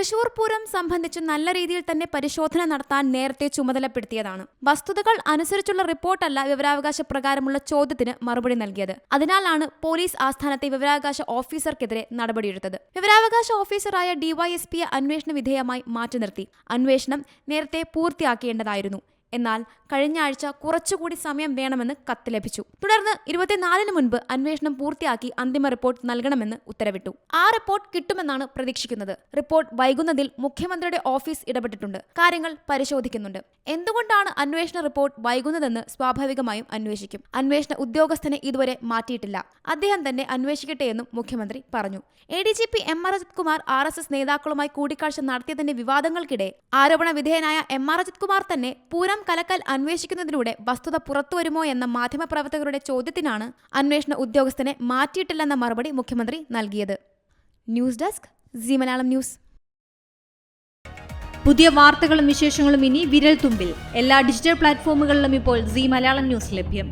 തൃശൂർ പൂരം സംബന്ധിച്ച് നല്ല രീതിയിൽ തന്നെ പരിശോധന നടത്താൻ നേരത്തെ ചുമതലപ്പെടുത്തിയതാണ്. വസ്തുതകൾ അനുസരിച്ചുള്ള റിപ്പോർട്ടല്ല വിവരാവകാശ പ്രകാരമുള്ള ചോദ്യത്തിന് മറുപടി നൽകിയത്. അതിനാലാണ് പോലീസ് ആസ്ഥാനത്തെ വിവരാവകാശ ഓഫീസർക്കെതിരെ നടപടിയെടുത്തത്. വിവരാവകാശ ഓഫീസറായ ഡിവൈഎസ്പിയെ അന്വേഷണ വിധേയമായി മാറ്റി നിർത്തി. അന്വേഷണം നേരത്തെ പൂർത്തിയാക്കേണ്ടതായിരുന്നു. എന്നാൽ കഴിഞ്ഞ ആഴ്ച കുറച്ചുകൂടി സമയം വേണമെന്ന് കത്ത് ലഭിച്ചു. തുടർന്ന് ഇരുപത്തിനാലിന് മുൻപ് അന്വേഷണം പൂർത്തിയാക്കി അന്തിമ റിപ്പോർട്ട് നൽകണമെന്ന് ഉത്തരവിട്ടു. ആ റിപ്പോർട്ട് കിട്ടുമെന്നാണ് പ്രതീക്ഷിക്കുന്നത്. റിപ്പോർട്ട് വൈകുന്നതിൽ മുഖ്യമന്ത്രിയുടെ ഓഫീസ് ഇടപെട്ടിട്ടുണ്ട്. കാര്യങ്ങൾ പരിശോധിക്കുന്നുണ്ട്. എന്തുകൊണ്ടാണ് അന്വേഷണ റിപ്പോർട്ട് വൈകുന്നതെന്ന് സ്വാഭാവികമായും അന്വേഷിക്കും. അന്വേഷണ ഉദ്യോഗസ്ഥനെ ഇതുവരെ മാറ്റിയിട്ടില്ല. അദ്ദേഹം തന്നെ അന്വേഷിക്കട്ടെ എന്നും മുഖ്യമന്ത്രി പറഞ്ഞു. A D G P M R Ajith Kumar R S S നേതാക്കളുമായി കൂടിക്കാഴ്ച നടത്തിയതിന്റെ വിവാദങ്ങൾക്കിടെ ആരോപണ വിധേയനായ എം ആർ അജിത് കുമാർ തന്നെ പൂരം കലക്കൽ അന്വേഷിക്കുന്നതിലൂടെ വസ്തുത പുറത്തുവരുമോ എന്ന മാധ്യമപ്രവർത്തകരുടെ ചോദ്യത്തിനാണ് അന്വേഷണ ഉദ്യോഗസ്ഥനെ മാറ്റിയിട്ടില്ലെന്ന മറുപടി മുഖ്യമന്ത്രി നൽകിയത്. News desk Zee Malayalam news. പുതിയ വാർത്തകളും വിശേഷങ്ങളും ഇനി വിരൽ തുമ്പിൽ എല്ലാ ഡിജിറ്റൽ പ്ലാറ്റ്ഫോമുകളിലും ഇപ്പോൾ സി മലയാളം ന്യൂസ് ലഭ്യം.